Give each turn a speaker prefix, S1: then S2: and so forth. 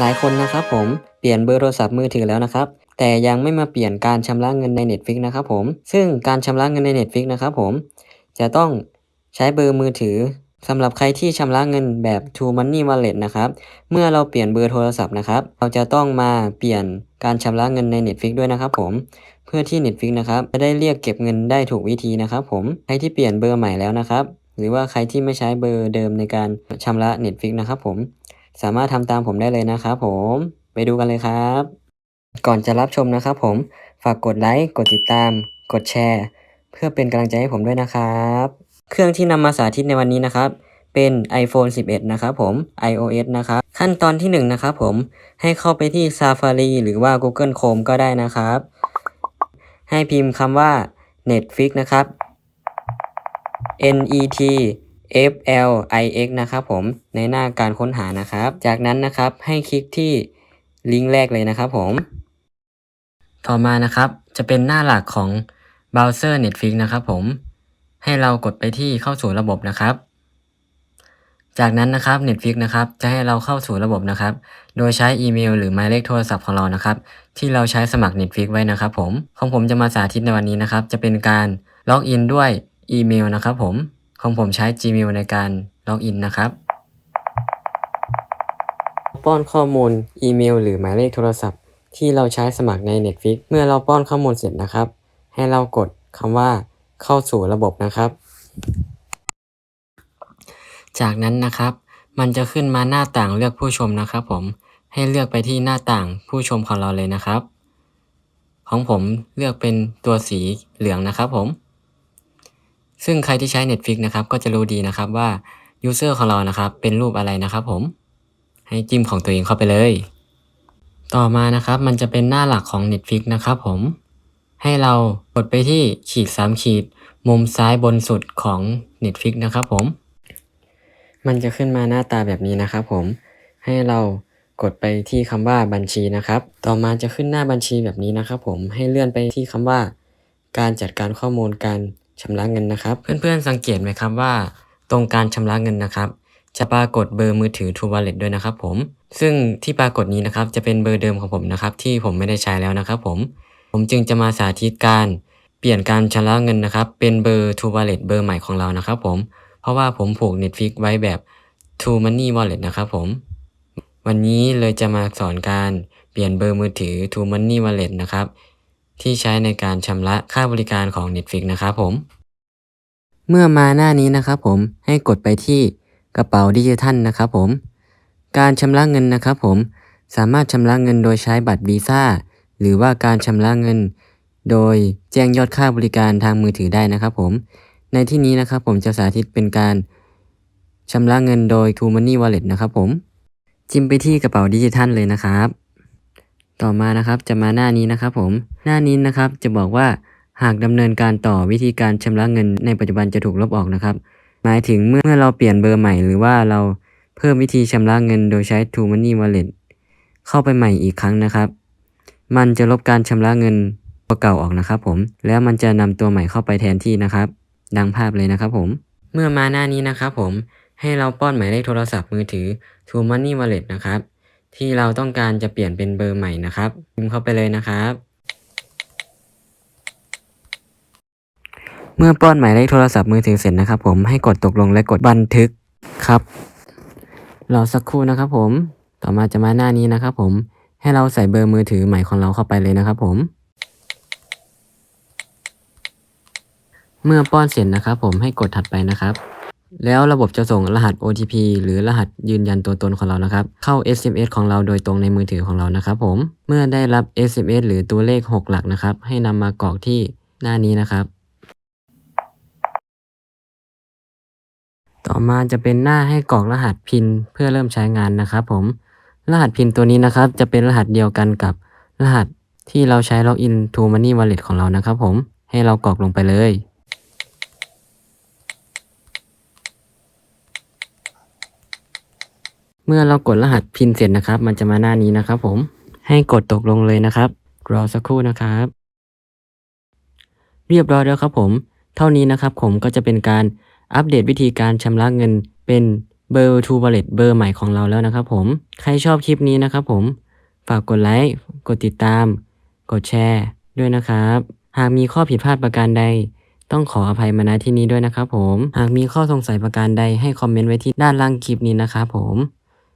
S1: หลายคนนะครับผมเปลี่ยนเบอร์โทรศัพท์มือถือแล้วนะครับแต่ยังไม่มาเปลี่ยนการชำระเงินใน Netflix นะครับผมซึ่งการชำระเงินใน Netflix นะครับผมจะต้องใช้เบอร์มือถือสำหรับใครที่ชำระเงินแบบ True Money Wallet นะครับ เมื่อเราเปลี่ยนเบอร์โทรศัพท์นะครับ เราจะต้องมาเปลี่ยนการชำระเงินใน Netflix ด้วยนะครับผม เพื่อที่ Netflix นะครับจะได้เรียกเก็บเงินได้ถูกวิธีนะครับผม ใครที่เปลี่ยนเบอร์ใหม่แล้วนะครับ หรือว่าใครที่ไม่ใช้เบอร์เดิมในการชำระ Netflix นะครับผม สามารถทำตามผมได้เลยนะครับผมไปดูกันเลยครับ ก่อนจะรับชมนะครับผมฝากกดไลค์กดติดตาม กดแชร์ เพื่อเป็นกำลังใจให้ผมด้วยนะครับ เครื่องที่นำมาสาธิตในวันนี้นะครับ เป็น iPhone 11 นะครับผม iOS นะครับขั้นตอนที่1นะครับผมให้เข้าไปที่ Safari หรือว่า Google Chrome ก็ได้นะครับ ให้พิมพ์คำว่า Netflix นะครับ N E T F L I X นะครับผมในหน้าการค้นหานะครับ จากนั้นนะครับให้คลิกที่ลิงก์แรกเลยนะครับผม ต่อมานะครับจะเป็นหน้าหลักของเบราว์เซอร์ Netflix นะครับผมให้เรากดไปที่เข้าสู่ระบบนะครับ จากนั้นนะครับ Netflix นะครับจะให้เราเข้าสู่ระบบนะครับ โดยใช้อีเมล หรือหมายเลขโทรศัพท์ของเรานะครับ ที่เราใช้สมัคร Netflix ไว้นะครับ ผมของผมจะมาสาธิตในวันนี้นะครับ จะเป็นการล็อกอินด้วยอีเมลนะครับผม ของผมใช้ Gmail ในการล็อกอินนะครับ ป้อนข้อมูลอีเมล หรือหมายเลขโทรศัพท์ ที่เราใช้สมัครใน Netflix เมื่อเราป้อนข้อมูลเสร็จนะครับ ให้เรากดคำว่าเข้าสู่ระบบนะครับ จากนั้นนะครับ มันจะขึ้นมาหน้าต่างเลือกผู้ชมนะครับ ผมให้เลือกไปที่หน้าต่างผู้ชมของเราเลยนะครับ ของผมเลือกเป็นตัวสีเหลืองนะครับผม ซึ่งใครที่ใช้ Netflix นะครับก็จะรู้ดีนะครับว่า User ของเรานะครับเป็นรูปอะไรนะครับผม ให้จิ้มของตัวเองเข้าไปเลย ต่อมานะครับมันจะเป็นหน้าหลักของ Netflix นะครับผม ให้เรากดไปที่ขีด 3 ขีด มุมซ้ายบนสุดของ Netflix นะครับผม มันจะขึ้นมาหน้าตาแบบนี้นะครับผม ให้เรากดไปที่คำว่าบัญชีนะครับ ต่อมาจะขึ้นหน้าบัญชีแบบนี้นะครับผม ให้เลื่อนไปที่คำว่า การจัดการข้อมูลการ ชำระเงินนะครับ เพื่อนๆสังเกตไหมครับว่า ตรงการชำระเงินนะครับ จะปรากฏเบอร์มือถือ True Wallet ด้วยนะครับผม ซึ่งที่ปรากฏนี้นะครับจะเป็นเบอร์เดิมของผมนะครับที่ผมไม่ได้ใช้แล้วนะครับผม ผมจึงจะมาสาธิตการเปลี่ยนการชำระเงินนะครับ เป็นเบอร์ True Wallet เบอร์ใหม่ของเรานะครับผม เพราะว่าผมผูก Netflix ไว้แบบ True Money Wallet นะครับผม วันนี้เลยจะมาสอนการเปลี่ยนเบอร์มือถือ True Money Wallet นะครับ ที่ใช้ในการชำระค่าบริการของ Netflix นะครับผม เมื่อมาหน้านี้นะครับผมให้กดไปที่กระเป๋าดิจิทัลนะครับผม การชำระเงินนะครับผมสามารถชำระเงินโดยใช้บัตรวีซ่าหรือว่าการชำระเงิน โดยแจ้งยอดค่าบริการทางมือถือได้นะครับผม ในที่นี้นะครับผมจะสาธิตเป็นการชำระเงินโดย True Money Wallet นะครับผม จิ้มไปที่กระเป๋าดิจิทัลเลยนะครับ ต่อมานะครับจะมาหน้านี้นะครับผมหน้านี้นะครับจะบอกว่าหากดำเนินการต่อวิธีการชำระเงินในปัจจุบันจะถูกลบออกนะครับ หมายถึงเมื่อเราเปลี่ยนเบอร์ใหม่หรือว่าเราเพิ่มวิธีชำระเงินโดยใช้ True Money Wallet เข้าไปใหม่อีกครั้งนะครับ มันจะลบการชำระเงินตัวเก่าออกนะครับผมแล้วมันจะนำตัวใหม่เข้าไปแทนที่นะครับ ดังภาพเลยนะครับผมเมื่อมาหน้านี้นะครับผมให้เราป้อนหมายเลขโทรศัพท์มือถือ True Money Wallet นะครับ ที่เราต้องการจะเปลี่ยนเป็นเบอร์ใหม่นะครับ พิมพ์เข้าไปเลยนะครับ เมื่อป้อนหมายเลขโทรศัพท์มือถือเสร็จนะครับ ผมให้กดตกลงและกดบันทึกครับรอสักครู่นะครับ ผมต่อมาจะมาหน้านี้นะครับ ผมให้เราใส่เบอร์มือถือใหม่ของเราเข้าไปเลยนะครับ ผม เมื่อป้อนเสร็จนะครับ ผมให้กดถัดไปนะครับ แล้วระบบจะส่งรหัส OTP หรือรหัสยืนยันตัวตนของเรานะครับ เข้า SMS ของเราโดยตรงในมือถือของเรานะครับผม เมื่อได้รับ SMS หรือตัวเลข 6 หลักนะครับ ให้นำมากรอกที่หน้านี้นะครับ ต่อมาจะเป็นหน้าให้กรอกรหัสพินเพื่อเริ่มใช้งานนะครับผม รหัสพินตัวนี้นะครับ จะเป็นรหัสเดียวกันกับรหัสที่เราใช้ล็อกอิน True Money Wallet ของเรานะครับผม ให้เรากรอกลงไปเลย เมื่อเรากดรหัสพินเสร็จนะครับ มันจะมาหน้านี้นะครับ ผม ให้กดตกลงเลยนะครับ รอสักครู่นะครับ เรียบร้อยแล้วครับผม เท่านี้นะครับ ผมก็จะเป็นการอัปเดตวิธีการชำระเงินเป็นเบอร์ True Wallet เบอร์ใหม่ของเราแล้วนะครับผม ใครชอบคลิปนี้นะครับผม ฝากกดไลค์ กดติดตาม กดแชร์ ด้วยนะครับ หากมีข้อผิดพลาดประการใด ต้องขออภัยมาณที่นี้ด้วยนะครับผม หากมีข้อสงสัยประการใดให้คอมเมนต์ไว้ที่ด้านล่างคลิปนี้นะครับผม